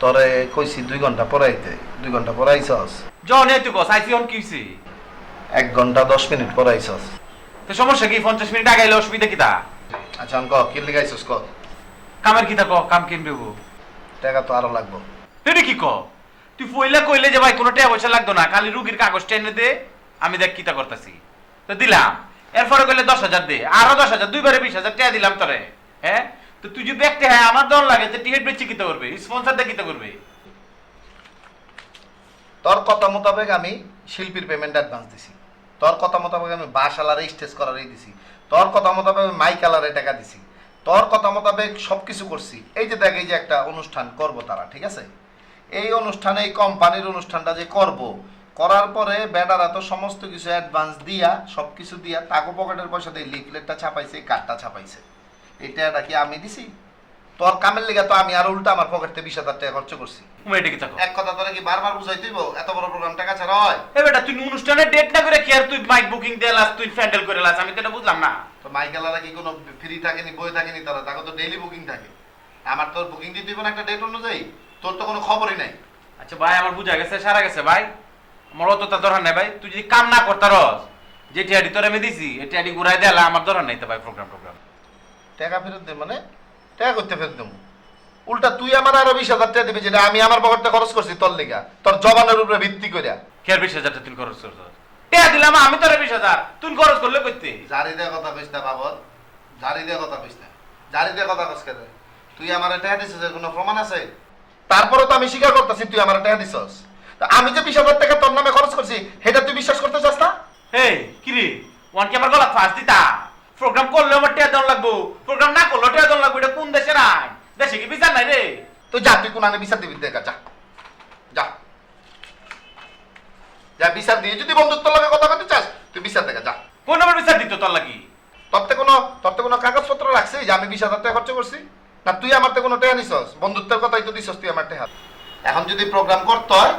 তোরে কইছি দুই ঘণ্টা পড়াইতে দুই ঘণ্টা পড়াইছস জন তুই আইসি অন কিছি এক ঘণ্টা দশ মিনিট পড়াইছস তো সমস্যা কি পঞ্চাশ মিনিট আগে অসুবিধা কি তা? আচ্ছা আমি ক কি লিখাইছস ক? কামের কি তা ক কাম কেন দেবো টাকা তো আরও লাগবো। তুই কি ক? তুই পইলা কইলে যে ভাই কোনো টাকা পয়সা লাগতো না খালি রুগীর কাগজ টেনে দে আমি দেখ কিতা করতেছি। তো দিলাম এরপরে কইলে দশ হাজার দে আরও দশ হাজার দুইবারে বিশ হাজার টাকা দিলাম তোরে হ্যাঁ? তো তুই যদি দেখতে হ্যাঁ আমার দল লাগে যে টিকিট বেচে কিতা করবে স্পন্সার দিয়ে কিতা করবে? তোর কথা মোতাবেক আমি শিল্পীর পেমেন্ট অ্যাডভান্স দিছি। তোর কথা মোতাবেক আমি বাস আলারে স্টেজ করারই দিছি। তোর কথা মোতাবেক আমি মাইক আলারে টাকা দিছি। তোর কথা মোতাবেক সব কিছু করছি। এই যে দেখ, এই যে একটা অনুষ্ঠান করব তারা, ঠিক আছে? এই অনুষ্ঠানে, এই কোম্পানির অনুষ্ঠানটা যে করব, করার পরে বেটারা তো সমস্ত কিছু অ্যাডভান্স দিয়া সব কিছু দিয়া তাকে পকেটের পয়সা দিয়ে লিফলেটটা ছাপাইছে কার্ডটা ছাপাইছে। এই টাকাটা কি আমি দিছি? তোর কামের লেগে তো আমি আর উল্টা আমার পকেট বিশ হাজার টাকা খরচ করছি। তুমি এটা এক কথা তোরা কি বারবার বুঝাই দিব? এত বড় প্রোগ্রাম টাকা ছাড়া হয়? এ বেটা তুই অনুষ্ঠানের ডেট না করে কি আর তুই মাইক বুকিং দিয়ে লাস তুই প্যান্ডেল করে লাস? আমি তো এটা বুঝলাম না। তো মাইকেলারা কি কোনো ফ্রি থাকেনি বই থাকেনি তারা? তাকে তো ডেইলি বুকিং থাকে। আমার তোর বুকিং দিতে কোনো একটা ডেট অনুযায়ী? তোর তো কোনো খবরই নাই। আচ্ছা ভাই আমার বুঝা গেছে সারা গেছে ভাই। আমার অত তা দরকার নাই ভাই। তুই যদি কাম না করতারস যে টিয়াডি তোর আমি দিছি এই টিয়াডি ঘুরাই দেলা আমার দরকার নাই তো ভাই প্রোগ্রাম প্রোগ্রাম টাকা ফেরত দে মানে? টাকা করতে ফেরত দেবো। উল্টা তুই আমার আরও বিশ হাজার টাকা দিবি যেটা আমি আমার পকেটটা খরচ করছি তোর লেগা। তোর জবানের উপরে ভিত্তি করে কে বিশ হাজার তুই খরচ করছ? টিয়া দিলাম আমি তোর বিশ হাজার। তুই খরচ করলে করতে জারি দেওয়া কথা কইস না বাবর। জারি দেওয়া কথা কইস না। জারি দেওয়া কথা কইস কেন? তুই আমার টাকা দিছিস এর কোনো প্রমাণ আছে? তারপরে তো আমি স্বীকার করতেছি তুই আমার টাকা দিছস। আমি যে বিশ হাজার টাকা তোর নামে খরচ করছি সেটা তুই বিশ্বাস করতে চাস না? এই কি রে ওয়ান কি আমার গলা ফাঁস দিতা? প্রোগ্রাম করলে আমার টিয়া দেওয়া লাগবো। প্রোগ্রাম না করলে টিয়া দেওয়া লাগবো এটা কোন দেশের আইন? দেশে কি বিচার নাই রে? তো যা তুই কোন আনে বিচার দিবি? দেখা যা। যা। যা বিচার দিয়ে যদি বন্ধুত্ব লাগে কথা বলতে চাস তুই বিচার দেখা যা। কোন আমার বিচার দিত তোর লাগি? তোর তো কোনো তোর তো কোনো কাগজপত্র রাখছি যে আমি বিশ হাজার টাকা খরচ করছি। না তুই আমার তো কোনো টাকা নিছস? বন্ধুত্বের কথাই তো দিছস তুই আমার টাকা এখন যদি প্রোগ্রাম করতে হয়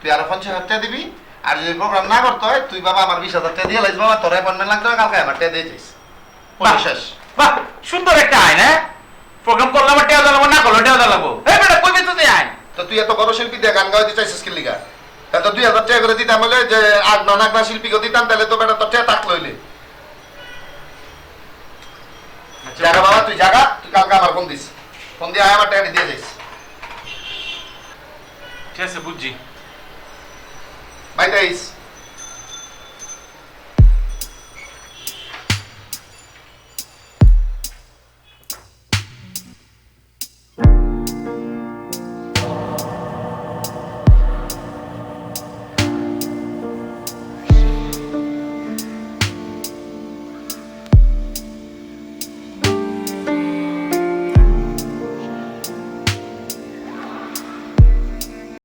তুই আরও পঞ্চাশ হাজার টাকা দিবি। আর যদি প্রোগ্রাম না করতে হয় তুই বাবা আমার বিশ হাজার টাকা দিয়ে লাইস বাবা তোর অ্যাপয়েন্টমেন্ট লাগতে হবে কালকে আমার টাকা দিয়ে যাইস। বাহ। বাহ সুন্দর একটা আইন হ্যাঁ? প্রোগ্রাম করলে আমার টিয়া না করলে টিয়া দেওয়া লাগবো। এই বেটা কই বেচতে আইন? তো তুই এত বড় শিল্পী দিয়ে গান গাওয়াতে চাইছিস কি লিগা? তা তো দুই হাজার টাকা করে দিতাম বলে যে আগ না নাক না শিল্পীকে দিতাম তাহলে তো বেটা তোর টাকা তাক লইলে। জায়গা বাবা তুই জায়গা তুই কালকে আমার ফোন দিস। ফোন দিয়ে আয় আমার টাকা দিয়ে যাইস ঠিক আছে বুঝছি। বাই তাইস